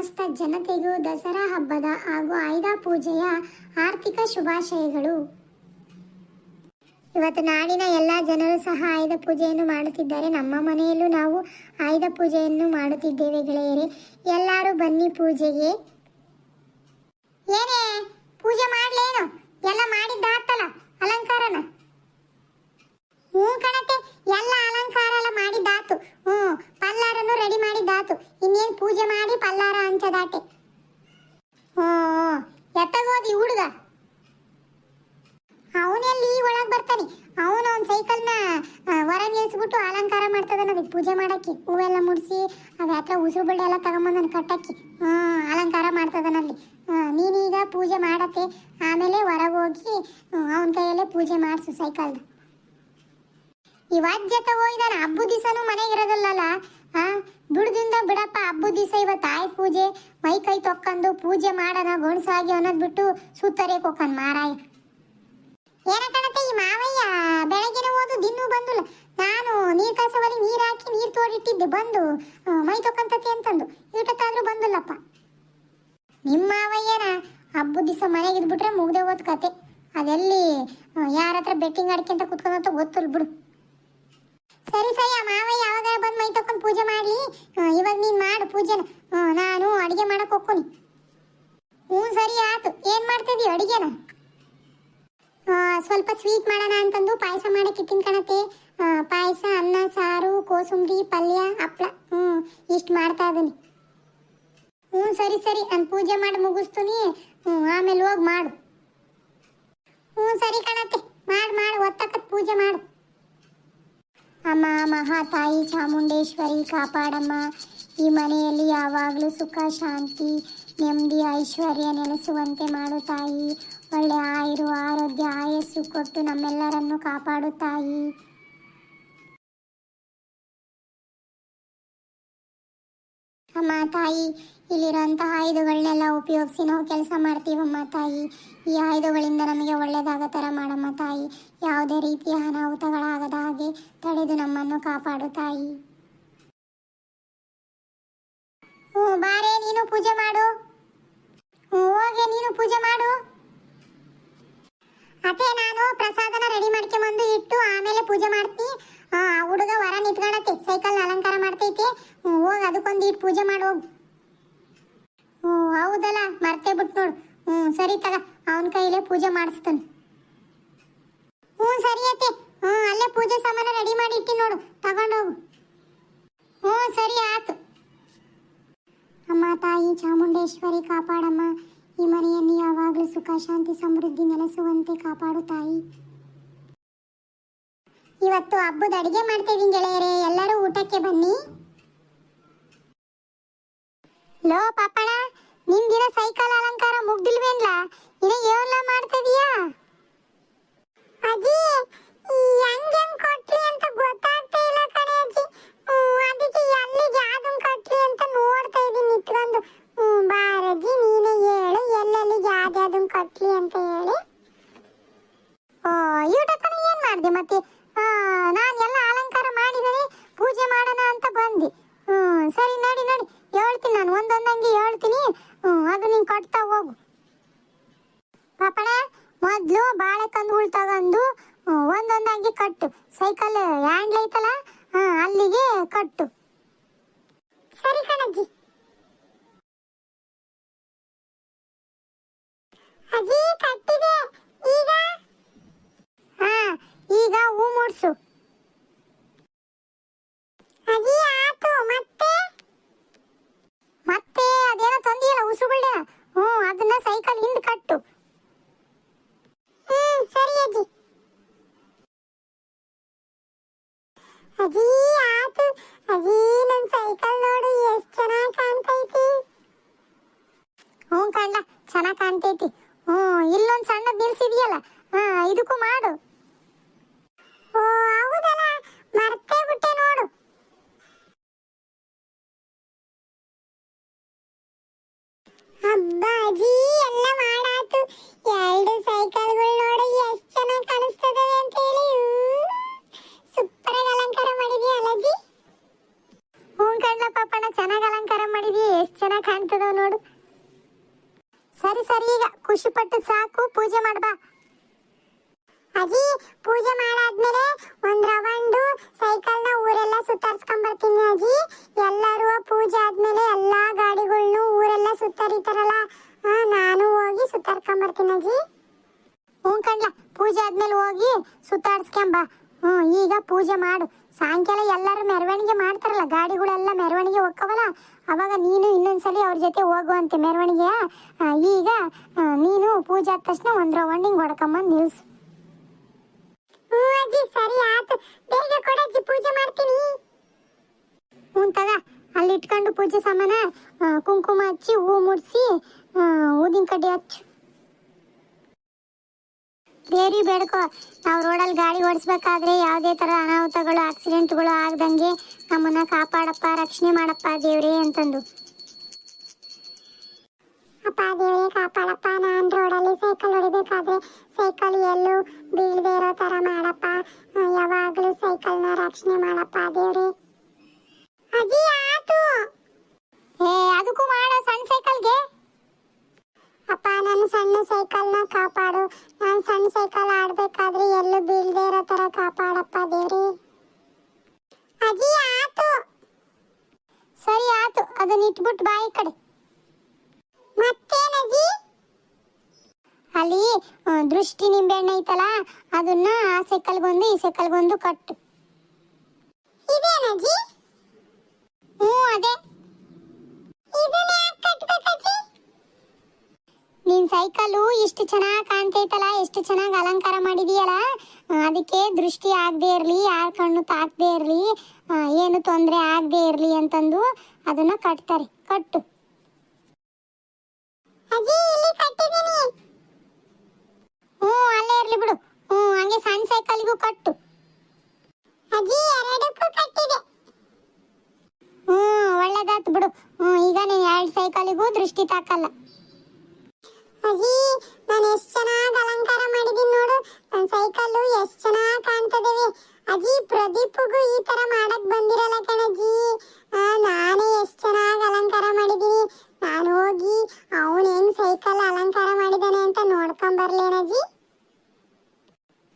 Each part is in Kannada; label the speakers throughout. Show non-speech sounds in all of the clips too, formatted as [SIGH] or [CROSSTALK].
Speaker 1: ಸಮಸ್ತ ಜನತೆಗೂ ದಸರಾ ಹಬ್ಬದ ಹಾಗೂ ಆಯುಧ ಪೂಜೆಯ ಆರ್ಥಿಕ ಶುಭಾಶಯಗಳು. ಇವತ್ತು ನಾಡಿನ ಎಲ್ಲ ಜನರು ಸಹ ಆಯುಧ ಪೂಜೆಯನ್ನು ಮಾಡುತ್ತಿದ್ದಾರೆ. ನಮ್ಮ ಮನೆಯಲ್ಲೂ ನಾವು ಆಯುಧ ಪೂಜೆಯನ್ನು ಮಾಡುತ್ತಿದ್ದೇವೆ ಗೆಳೆಯರೇ. ಎಲ್ಲರೂ ಬನ್ನಿ ಪೂಜೆಗೆ. ಏನೇ? ಪೂಜೆ ಮಾಡಲೇನು? ಎಲ್ಲ ಮಾಡಿದ್ದಾತಲ್ಲ ಅಲಂಕಾರನ? ಹ್ಞೂ ಕಣತೆ, ಎಲ್ಲ ಅಲಂಕಾರ ಎಲ್ಲ ಮಾಡಿದ್ದಾತು. ಹ್ಞೂ ಪಲ್ಲಾರನು ರೆಡಿ ಮಾಡಿದ್ದಾತು. ಇನ್ನೇನು ಪೂಜೆ ಮಾಡಿ ಪಲ್ಲಾರ ಹಂಚದಾಟೆ. ಹ್ಞೂ, ಎತ್ತಗೋದಿ ಹುಡುಗ. ಅವನೆಲ್ಲಿ ಒಳಗೆ ಬರ್ತಾನೆ? ಅವನು ಅವ್ನ ಸೈಕಲ್ನ ಹೊರ ನಿಲ್ಲಿಸ್ಬಿಟ್ಟು ಅಲಂಕಾರ ಮಾಡ್ತದನ ಅದಕ್ಕೆ ಪೂಜೆ ಮಾಡಕ್ಕೆ ಹೂವೆಲ್ಲ ಮುಡಿಸಿ, ಅದ ಹತ್ರ ಉಸಿರು ಬಳ್ಳಿ ಎಲ್ಲ ತಗೊಂಬಂದನ ಕಟ್ಟಕ್ಕೆ. ಹ್ಞೂ, ಅಲಂಕಾರ ಮಾಡ್ತದನಲ್ಲಿ ನೀನೀಗ ಪೂಜೆ ಮಾಡತ್ತೆ. ಆಮೇಲೆ ಹೊರಗೆ ಹೋಗಿ ಅವನ ಕೈಯಲ್ಲೇ ಪೂಜೆ ಮಾಡಿಸು ಸೈಕಲ್ದ ಇವತ್ ಜೊತೆ ಹೋಗಿದಾನ ಹಬ್ಬದ ದಿವಸನೂ ಮನೆಗೆ ಇರೋದಿಲ್ಲಲ್ಲ ಆ? ದುಡ್ದಿಂದ ಬಿಡಪ್ಪ ಹಬ್ಬದ ದಿವಸ ಇವತ್ತು ತಾಯಿ ಪೂಜೆ. ಮೈ ಕೈ ತೊಕ್ಕೊಂಡು ಪೂಜೆ ಮಾಡೋಣ ಗೊಣಸಾಗಿ ಅನ್ನೋದ್ ಬಿಟ್ಟು ಸುತ್ತರೆ ಕೊಕ್ಕನ್ ಮಾರಾಯ. ಏನ ಕಣತೆ ಈ ಮಾವಯ್ಯ? ಬೆಳಗಿನ ಓದು ದಿನ್ನು ಬಂದಿಲ್ಲ. ನಾನು ನೀರ್ ಕಸವಲ್ಲಿ ನೀರ್ ಹಾಕಿ ನೀರ್ ತೋಡಿಟ್ಟಿದ್ದೆ, ಬಂದು. ಮೈ ತೊಕ್ಕಂತತಿ ಅಂತಂದು. ಇಟ್ಟತ್ತಾದ್ರೂ ಬಂದಿಲ್ಲಪ್ಪ. ನಿಮ್ಮ ಮಾವಯ್ಯನ ಹಬ್ಬದ ದಿವಸ ಮನೆಗೆ ಇದ್ಬಿಟ್ರೆ ಮುಗ್ದೆ ಹೋದ್ ಕತೆ. ಅದೆಲ್ಲಿ ಯಾರ ಹತ್ರ ಬೆಟ್ಟಿಂಗ್ ಆಡ್ಕೊಂತ ಕುತ್ಕೊಂಡಂತ ಗೊತ್ತಿಲ್ಲ ಬಿಡು. ಸರಿ ಸರಿ ಮಾವ ಯಾವಾಗ ಬಂದು ಮೈ ತಕೊಂಡು ಪೂಜೆ ಮಾಡ್ಲಿ. ಇವಾಗ ನೀನ್ ಮಾಡು ಪೂಜೆನ. ನಾನು ಅಡಿಗೆ ಮಾಡಕ್ ಹೋಗ್ಕೊನಿ ಹ್ಞೂ ಸರಿ ಆತು ಏನ್ ಮಾಡ್ತಿದೀವಿ ಅಡಿಗೆನ? ಸ್ವಲ್ಪ ಸ್ವೀಟ್ ಮಾಡೋಣ ಅಂತಂದು ಪಾಯಸ ಮಾಡಕ್ಕೆ ಇಟ್ಟಿನ ಕಣತೆ. ಪಾಯಸ, ಅನ್ನ, ಸಾರು, ಕೋಸುಂಬರಿ, ಪಲ್ಯ, ಹಪ್ಳ. ಹ್ಞೂ ಇಷ್ಟು ಮಾಡ್ತಾ ಇದ್ದೀನಿ. ಹ್ಞೂ ಸರಿ ಸರಿ, ನಾನು ಪೂಜೆ ಮಾಡಿ ಮುಗಿಸ್ತೀನಿ. ಹ್ಞೂ ಆಮೇಲೆ ಹೋಗಿ ಮಾಡು. ಹ್ಞೂ ಸರಿ ಕಣತೆ. ಮಾಡು ಮಾಡು ಒತ್ತಕತ್ ಪೂಜೆ ಮಾಡು. ಅಮ್ಮ ಮಹಾತಾಯಿ ಚಾಮುಂಡೇಶ್ವರಿ, ಕಾಪಾಡಮ್ಮ. ಈ ಮನೆಯಲ್ಲಿ ಯಾವಾಗಲೂ ಸುಖ, ಶಾಂತಿ, ನೆಮ್ಮದಿ, ಐಶ್ವರ್ಯ ನೆಲೆಸುವಂತೆ ಮಾಡು ತಾಯಿ. ಒಳ್ಳೆ ಆಯುರು, ಆರೋಗ್ಯ, ಆಯಸ್ಸು ಕೊಟ್ಟು ನಮ್ಮೆಲ್ಲರನ್ನು ಕಾಪಾಡು ತಾಯಿ. ಅಮ್ಮ, ತಾಯಿ ಇಲ್ಲಿರೋಂತಹ ಆಯುಧಗಳನ್ನೆಲ್ಲ ಉಪಯೋಗಿಸಿ ನಾವು ಕೆಲಸ ಮಾಡ್ತೀವಮ್ಮ, ತಾಯಿ. ಈ ಆಯುಧಗಳಿಂದ ನಮಗೆ ಒಳ್ಳೆಯದಾಗೋ ಥರ ಮಾಡಮ್ಮ, ತಾಯಿ. ಯಾವುದೇ ರೀತಿಯ ಅನಾಹುತಗಳಾಗದ ಹಾಗೆ ತಡೆದು ನಮ್ಮನ್ನು ಕಾಪಾಡು, ತಾಯಿ. ಹ್ಞೂ, ಬಾರೆ, ನೀನು ಪೂಜೆ ಮಾಡು. ಹ್ಞೂ, ಹೋಗೆ, ನೀನು ಪೂಜೆ ಮಾಡು. ಅದೇ ನಾನು ಪ್ರಸಾದನ ರೆಡಿ ಮಾಡ್ಕೊಂಬಂದು ಇಟ್ಟು ಆಮೇಲೆ ಪೂಜೆ ಮಾಡ್ತೀನಿ. ಆ, ಹುಡುಗ ವರ ನಿಂತ್ಕೊಳತ್ತೆ ಸೈಕಲ್ ಅಲಂಕಾರ ಮಾಡ್ತೈತಿ. ಹೋಗಿ ಅದಕ್ಕೊಂದು ಇಟ್ಟು ಪೂಜೆ ಮಾಡು, ಹೋಗು. ಹ್ಞೂ ಹೌದಲ್ಲ, ಮರ್ತೇ ಬಿಟ್ಟು ನೋಡು. ಹ್ಞೂ ಸರಿ ತಗ, ಅವನ ಕೈಲೇ ಪೂಜೆ ಮಾಡಿಸ್ತಾನೆ. ಹ್ಞೂ ಸರಿ ಐತಿ ಹ್ಞೂ ಅಲ್ಲೇ ಪೂಜೆ ಸಾಮಾನ ರೆಡಿ ಮಾಡಿ ಇಟ್ಟಿ ನೋಡು ತಗೊಂಡೋಗು ಹ್ಞೂ ಸರಿ ಆತು ಅಮ್ಮ, ತಾಯಿ, ಚಾಮುಂಡೇಶ್ವರಿ, ಕಾಪಾಡಮ್ಮ. ಈ ಮನೆಯನ್ನು ಯಾವಾಗಲೂ ಸುಖ, ಶಾಂತಿ, ಸಮೃದ್ಧಿ ನೆಲೆಸುವಂತೆ ಕಾಪಾಡು, ತಾಯಿ. ಇವತ್ತು ಹಬ್ಬದ ಅಡಿಗೆ ಮಾಡ್ತಾ ಇದೀನಿ ಗೆಳೆಯರೇ, ಎಲ್ಲರೂ ಊಟಕ್ಕೆ ಬನ್ನಿ. ಲೋ ಪಾಪಣ ನಿಂದಿನ ಸೈಕಲ್ ಅಲಂಕಾರ ಮುಗ್ದಿಲ್ವೇನ್ಲ? ಇನ್ನ ಏನ್ಲ ಮಾಡ್ತಿದೀಯಾ? ಅಜ್ಜಿ ಹೆಂಗ್ ಹೆಂಗ್ ಅಂತ ಗೊತ್ತಾಗ್ತಾ ಇಲ್ಲ ಕಣೆ ಅಜ್ಜಿ ಹ್ಮ್, ಅದಕ್ಕೆ ಎಲ್ಲಿಗೆ ಯಾವ್ದನ್ ಕೊಟ್ಲಿ ಅಂತ ನೋಡ್ತಾ ಇದೀನಿ ನಿತ್ಕೊಂಡು ಹ್ಮ್, ಬಾರಜ್ಜಿ ನೀನೇ ಹೇಳು ಎಲ್ಲೆಲ್ಲಿಗೆ ಯಾವ್ದ್ಯಾವ್ದನ್ ಕೊಟ್ಲಿ ಅಂತ ಹೇಳಿ ಓ ಯೂಟಕ್ಕನ ಏನ್ ಮಾಡ್ದೆ ಮತ್ತೆ ಆ, ನಾನ್ ಎಲ್ಲ ಅಲಂಕಾರ ಮಾಡಿದರೆ ಪೂಜೆ ಮಾಡೋಣ ಅಂತ ಬಂದೆ ಹ್ಮ್ ಸರಿ ನಡಿ ನಡಿ ಹೇಳ್ತೀನಿ ನಾನು ಒಂದೊಂದಂಗೆ ಹೇಳ್ತೀನಿ ಕೊಡ್ತಾ ಹೋಗು. ಪಾಪಣ ಮೊದ್ಲು ಬಾಳೆ ಕಂದುಗಳು ತಗೊಂಡು ಒಂದೊಂದಾಗಿ ಕಟ್ಟು. ಸೈಕಲ್ ಹ್ಯಾಂಡ್ಲ್ ಐತಲ್ಲ ಅಲ್ಲಿಗೆ ಕಟ್ಟು. ಸರಿ ಕಣಜ್ಜಿ. ಅಜ್ಜಿ, ಕಟ್ಟಿದೆ. ಈಗ? ಹಾ, ಈಗ ಹೂ ಮೂಡ್ಸು ಅಜ್ಜಿ ಆತು ಮತ್ತೆ ಮತ್ತೆ ಅದೇನೋ ತಂದಿಯಲ್ಲ ಉಸುಗುಳ್ಳ ಹ್ಞೂ ಅದನ್ನ ಸೈಕಲ್ ಹಿಂದ್ ಕಟ್ಟು ಹ್ಮ್ ಸರಿ ಅಜ್ಜಿ ಅಜ್ಜಿ ಆತು. ಅಜಿ, ನನ್ ಸೈಕಲ್ ನೋಡು, ಎಷ್ಟ್ ಚೆನ್ನಾಗ್ ಕಾಣ್ತೈತಿ. ಹ್ಞೂ ಕಂಡ ಚೆನ್ನಾಗ್ ಕಾಣ್ತೈತಿ. ಹ್ಞೂ, ಇಲ್ಲೊಂದ್ ಸಣ್ಣದ್ ನಿಲ್ಸಿದ್ಯಲ್ಲ, ಹಾ, ಇದಕ್ಕೂ ಮಾಡು. ಓ, ಹೌದಲ್ಲ? ಮರ್ತೇ ಬಿಟ್ಟೆ ನೋಡು. ಅಜ್ಜಿ ಸರಿ ಸರಿ, ಈಗ ಖುಷಿ ಪಟ್ಟು ಸಾಕು, ಪೂಜೆ ಮಾಡ್ಬಾ ಅಜ್ಜಿ ಪೂಜೆ ಮಾಡಾದ್ಮೇಲೆ ಒಂದ್ ರವಂಡು ಸೈಕಲ್ನ ಊರೆಲ್ಲ ಸುತ್ತಾರಿಸ್ಕೊಂಡ್ ಬರ್ತೀನಿ ಅಜ್ಜಿ ಎಲ್ಲರೂ ಪೂಜೆ ಆದ್ಮೇಲೆ ಎಲ್ಲಾ ಗಾಡಿಗಳ್ನು ಊರೆಲ್ಲ ಸುತ್ತರಿತಾರಲ್ಲ ನಾನು ಹೋಗಿ ಸುತ್ತಾರ್ಸ್ಕೊಂಡ್ ಬರ್ತೀನಿ ಅಜ್ಜಿ ಹ್ಞೂ ಕಣ್ಲ, ಪೂಜೆ ಆದ್ಮೇಲೆ ಹೋಗಿ ಸುತ್ತಾಡ್ಸ್ಕೊಂಬ ಹ್ಞೂ, ಈಗ ಪೂಜೆ ಮಾಡು. ಸಾಯಂಕಾಲ ಎಲ್ಲರೂ ಮೆರವಣಿಗೆ ಮಾಡ್ತಾರಲ್ಲ, ಗಾಡಿಗಳೆಲ್ಲ ಮೆರವಣಿಗೆ ಹೋಗ್ಕವಲ್ಲ ಅವಾಗ ನೀನು ಇನ್ನೊಂದ್ಸಲಿ ಅವ್ರ ಜೊತೆ ಹೋಗುವಂತೆ ಮೆರವಣಿಗೆಯ ಈಗ ನೀನು ಪೂಜೆ ಆದ ತಕ್ಷಣ ಒಂದು ರೌಂಡಿಂಗ್ ಹೊಡ್ಕೊಂಬಂದು ನಿಲ್ಸು. ಹ್ಞೂ ಅಜ್ಜಿ, ಸರಿ ಆಯ್ತು. ಬೇಗ ಕೊಡಜ್ಜಿ ಪೂಜೆ ಮಾಡ್ತೀನಿ. ಹ್ಞೂ ತಗ, ಅಲ್ಲಿ ಇಟ್ಕೊಂಡು ಪೂಜೆ ಸಾಮಾನ ಕುಂಕುಮ ಹಚ್ಚಿ ಹೂ ಮುಡಿಸಿ ಊದಿನ ಕಡ್ಡಿ ಹಚ್ಚು. ಬೇರಿ ಬೇಡ್ಕೋ. ನಾವು ರೋಡಲ್ಲಿ ಗಾಡಿ ಓಡಿಸ್ಬೇಕಾದ್ರೆ ಯಾವುದೇ ಥರ ಅನಾಹುತಗಳು ಆಕ್ಸಿಡೆಂಟ್ಗಳು ಆಗ್ದಂಗೆ ನಮ್ಮನ್ನ ಕಾಪಾಡಪ್ಪ ರಕ್ಷಣೆ ಮಾಡಪ್ಪ ದೇವ್ರೇ ಅಂತಂದು. ಅಪ್ಪ ದೇವ್ರೇ ಕಾಪಾಡಪ್ಪ. ನಾನು ರೋಡಲ್ಲಿ ಸೈಕಲ್ ಹೊಡಿಬೇಕಾದ್ರೆ ಸೈಕಲ್ ಎಲ್ಲೂ ಬೀಳದೆ ಇರೋ ಥರ ಮಾಡಪ್ಪ. ಯಾವಾಗಲೂ ಸೈಕಲ್ನ ರಕ್ಷಣೆ ಮಾಡಪ್ಪ ದೇವ್ರೇ. ಅಜ್ಜಿ ಆತು. ಏ ಅದಕ್ಕೂ ಮಾಡ ಸಣ್ಣ ಸೈಕಲ್ಗೆ. ಅಪ್ಪ ನನ್ನ ಸಣ್ಣ ಸೈಕಲ್ನ ಕಾಪಾಡು ನಾನು ಸಣ್ಣ ಸೈಕಲ್ ಆಡ್ಬೇಕಾದ್ರೆ ಎಲ್ಲೂ ಬೀಳದೆ ಇರೋ ತರ ಕಾಪಾಡಪ್ಪ ದೇವ್ರಿ ಅಜ್ಜಿ ಆತು ಸರಿ ಆತು ಅದನ್ನ ಇಟ್ಬಿಟ್ಟು ಬಾಯಿ ಕಡೆ ಮತ್ತೇನಜ್ಜಿ ಅಲ್ಲಿ ಆ, ದೃಷ್ಟಿ ನಿಂಬೆಹಣ್ಣು ಐತಲ್ಲ ಅದನ್ನ ಆ ಸೈಕಲ್ಗೊಂದು ಈ ಸೈಕಲ್ಗೊಂದು ಕಟ್ಟು. ಇದೇನಜ್ಜಿ? ಹ್ಞೂ, ಅದೇ. ನಿನ್ ಸೈಕಲು ಇಷ್ಟು ಚೆನ್ನಾಗಿ ಕಾಣ್ತೈತಲ್ಲ, ಎಷ್ಟು ಚೆನ್ನಾಗಿ ಅಲಂಕಾರ ಮಾಡಿದೀಯಲ್ಲ ಅದಕ್ಕೆ ದೃಷ್ಟಿ ಆಗದೇ ಇರಲಿ, ಯಾರ ಕಣ್ಣು ತಾಕದೇ ಇರಲಿ ಏನು ತೊಂದರೆ ಆಗದೆ ಇರಲಿ ಅಂತಂದು ಅದನ್ನ ಕಟ್ತಾರೆ. ಕಟ್ಟು. ಹ್ಞೂ, ಅಲ್ಲೇ ಇರಲಿ ಬಿಡು. ಹ್ಞೂ ಹಂಗೆ ಸಣ್ಣ ಸೈಕಲ್ಗೂ ಕಟ್ಟು. ಅಜ್ಜಿ, ಎರಡಕ್ಕೂ ಕಟ್ಟಿದೆ. ಹ್ಞೂ ಒಳ್ಳೇದಾಯ್ತು ಬಿಡು. ಹ್ಞೂ ಈಗ ನೀನು ಎರಡು ಸೈಕಲಿಗೂ ದೃಷ್ಟಿ ತಾಕಲ್ಲ. ಅಜ್ಜಿ, ನಾನು ಎಷ್ಟು ಚೆನ್ನಾಗಿ ಅಲಂಕಾರ ಮಾಡಿದ್ದೀನಿ ನೋಡು. ನನ್ನ ಸೈಕಲ್ಲು ಎಷ್ಟು ಚೆನ್ನಾಗಿ ಕಾಣ್ತದೇವೆ. ಅಜ್ಜಿ, ಪ್ರದೀಪ್ಗೂ ಈ ತರ ಮಾಡಕ್ಕೆ ಬಂದಿರಲ್ಲ ಕಣಜ್ಜಿ. ನಾನೇ ಎಷ್ಟು ಚೆನ್ನಾಗಿ ಅಲಂಕಾರ ಮಾಡಿದ್ದೀನಿ ನಾನು ಹೋಗಿ ಅವನು ಹೆಂಗೆ ಸೈಕಲ್ ಅಲಂಕಾರ ಮಾಡಿದಾನೆ ಅಂತ ನೋಡ್ಕೊಂಡ್ ಬರ್ಲೇನಜ್ಜಿ.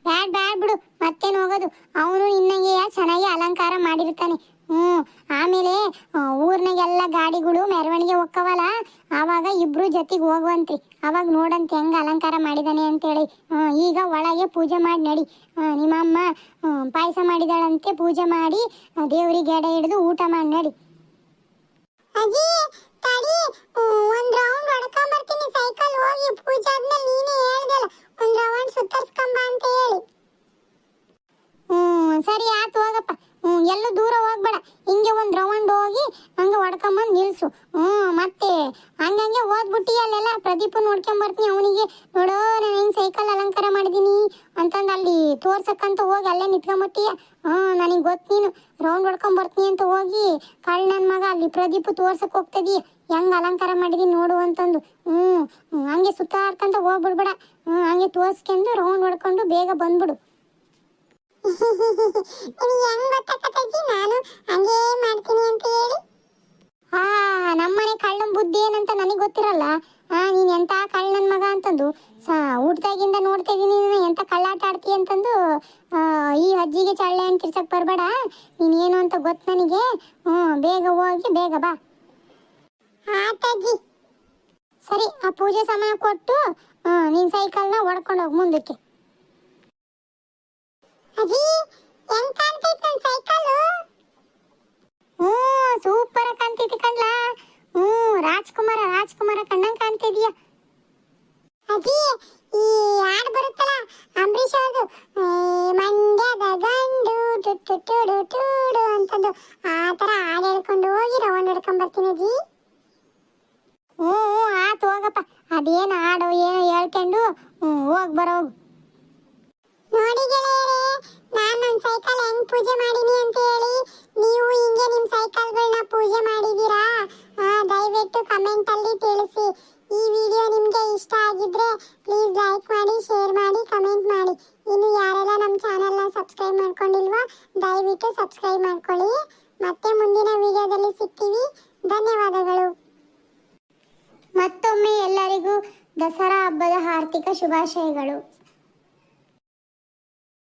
Speaker 1: ಬ್ಯಾಡ್ ಬ್ಯಾಡ್ ಬಿಡು. ಮತ್ತೇನು ಹೋಗೋದು? ಅವನು ನಿನ್ನಗೆ ಚೆನ್ನಾಗಿ ಅಲಂಕಾರ ಮಾಡಿರ್ತಾನೆ. ಹ್ಞೂ ಆಮೇಲೆ ಊರ್ನಾಗೆಲ್ಲ ಗಾಡಿಗಳು ಮೆರವಣಿಗೆ ಹೋಕ್ಕವಲ್ಲ? ಆವಾಗ ಇಬ್ರು ಜೊತೆಗೆ ಹೋಗುವಂತ್ರಿ. ಅವಾಗ ನೋಡಂತ ಹೆಂಗ ಅಲಂಕಾರ ಮಾಡಿದಾನೆ ಅಂತೇಳಿ. ಈಗ ಒಳಗೆ ಪೂಜೆ ಮಾಡಿ ನಡಿ. ನಿಮ್ಮಮ್ಮ ಪಾಯಸ ಮಾಡಿದಾಳಂತೆ ಪೂಜೆ ಮಾಡಿ ದೇವ್ರಿಗೆ ಎಡೆ ಹಿಡಿದು ಊಟ ಮಾಡಿ ನಡಿ. ಅಜ್ಜಿ ಒಂದ್ ರೌಂಡ್ ಹೊಡ್ಕೊಂಡ್ ಬರ್ತೀನಿ ಸೈಕಲ್ ಹೋಗಿ ಪೂಜೆ ಆದ್ಮೇಲೆ ನೀನೇ ಹೇಳ್ದಲ್ಲ. ಒಂದ್ ರೌಂಡ್ ಸುತ್ತರ್ಸ್ಕೊಂಬ ಅಂತ ಹೇಳಿ. ಹ್ಮ್, ಸರಿ ಆತು ಹೋಗಪ್ಪ. ಹ್ಮ್, ಎಲ್ಲೂ ದೂರ ಹೋಗ್ಬೇಡ. ಹಿಂಗೆ ಒಂದ್ ರೌಂಡ್ ಹೋಗಿ ಹಂಗೆ ಹೊಡ್ಕೊಂಬಂದ್ ನಿಲ್ಸು. ಹ್ಮ್, ಮತ್ತೆ ಹಂಗಂಗೆ ಹೋದ್ಬಿಟ್ಟಿ ಅಲ್ಲೆಲ್ಲ ಪ್ರದೀಪ್ ನೋಡ್ಕೊಂಡ್ ಬರ್ತೀನಿ ಅವನಿಗೆ. ನೋಡೋ, ನಾನು ಹೆಂಗ್ ಸೈಕಲ್ ಅಲಂಕಾರ ಮಾಡಿದೀನಿ ಅಂತಂದು ಅಲ್ಲಿ ತೋರ್ಸಕ್ಕಂತ ಹೋಗಿ ಅಲ್ಲೇ ನಿಂತ್ಕೊಂಬಿಟ್ಟಿಯ ಹ್ಮ್, ನನಗೆ ಗೊತ್ತು ನೀನು. ರೌಂಡ್ ಹೊಡ್ಕೊಂಡ್ ಬರ್ತೀನಿ ಅಂತ ಹೋಗಿ ಕಳ್ ನನ್ ಮಗ ಅಲ್ಲಿ ಪ್ರದೀಪ್ ತೋರ್ಸಕ್ ಹೋಗ್ತದಿ ಹೆಂಗ್ ಅಲಂಕಾರ ಮಾಡಿದೀನಿ ನೋಡು ಅಂತಂದು. ಹ್ಮ್ ಹ್ಮ್, ಹಂಗೆ ಸುತ್ತಾಡ್ಕೊಂತ ಹೋಗ್ಬಿಡ್ಬೇಡ. ಹ್ಮ್ ಹಂಗೆ ತೋರ್ಸ್ಕೊಂಡು ರೌಂಡ್ ಹೊಡ್ಕೊಂಡು ಬೇಗ ಬಂದ್ಬಿಡು. [LAUGHS] ನಾನು? ಹಂಗೇ ಮಾಡ್ತೀನಿ ಅಂತ ಹೇಳಿ. ಹಾ ನಮ್ಮನೆ ಕಳ್ಳನ ಬುದ್ಧಿ ಏನಂತ ನನಗೆ ಗೊತ್ತಿರಲ್ಲ. ಆ ನೀನ್ ಎಂತ ಕಳ್ಳನ ಮಗ ಅಂತಂದು. ಸ ಊಟದಾಗಿಂದ ನೋಡ್ತಾ ಇದೀನಿ ನೀನು ಎಂತ ಕಳ್ಳಾಟ ಆಡ್ತಿ ಅಂತಂದು ಈ ಅಜ್ಜಿಗೆ ಚಳ್ಳೆ ಅಂತ ತಿರ್ಸಕ್ಕೆ ಬರ್ಬೇಡ. ನೀನ್ ಏನು ಅಂತ ಗೊತ್ತು ನನಗೆ. ಹ್ಞೂ ಬೇಗ ಹೋಗಿ ಬೇಗ ಬಾ. ಆತಜ್ಜಿ ಸರಿ ಆ ಪೂಜೆ ಸಮಯ ಕೊಟ್ಟು ನಿನ್ ಸೈಕಲ್ನ ಹೊಡ್ಕೊಂಡು ಹೋಗಿ ಮುಂದಕ್ಕೆ. ಅಜ್ಜಿ ಹೆಂಗ್ ಸೈಕಲ್ ಹ್ಞೂ ಸೂಪರ್ ಕಾಣ್ತೈತಿ ಕಣ್ಲಾ ಹ್ಞೂ ರಾಜ್ಕುಮಾರ ರಾಜ್ಕುಮಾರ ಕಣ್ಣಂಗ್ ಕಾಣ್ತಿದೀಯ ಅಜ್ಜಿ ಈ ಹಾಡು ಬರುತ್ತಲ್ಲ ಅಂಬರೀಷ್ ಅವ್ರದ್ದು ಏ, ಮಂಡ್ಯದ ಗಂಡು ಟುಟ್ಟು ಟುಡು ಟುಡು ಅಂತಂದು ಆ ಥರ ಹಾಡು ಹೇಳ್ಕೊಂಡು ಹೋಗಿ ರೌಂಡ್ ಹೊಡ್ಕೊಂಡ್ ಬರ್ತೀನಿ ಅಜ್ಜಿ ಹ್ಞೂ ಹ್ಞೂ ಆತು ಹೋಗಪ್ಪ. ಅದೇನು ಹಾಡು ಏನು ಹೇಳ್ಕೊಂಡು ಹ್ಞೂ ಹೋಗಿ ಬರೋ ನೋಡಿ ಗೆಳೆಯರೇ ನಾನು ನನ್ನ ಸೈಕಲ್ ಹೆಂಗ್ ಪೂಜೆ ಮಾಡೀನಿ ಅಂತ ಹೇಳಿ ನೀವು ಹಿಂಗೆ ನಿಮ್ಮ ಸೈಕಲ್ಗಳನ್ನ ಪೂಜೆ ಮಾಡಿದೀರಾ? ಆ, ದಯವಿಟ್ಟು ಕಮೆಂಟಲ್ಲಿ ತಿಳಿಸಿ. ಈ ವಿಡಿಯೋ ನಿಮಗೆ ಇಷ್ಟ ಆಗಿದ್ರೆ ಶುಭಾಶಯಗಳು.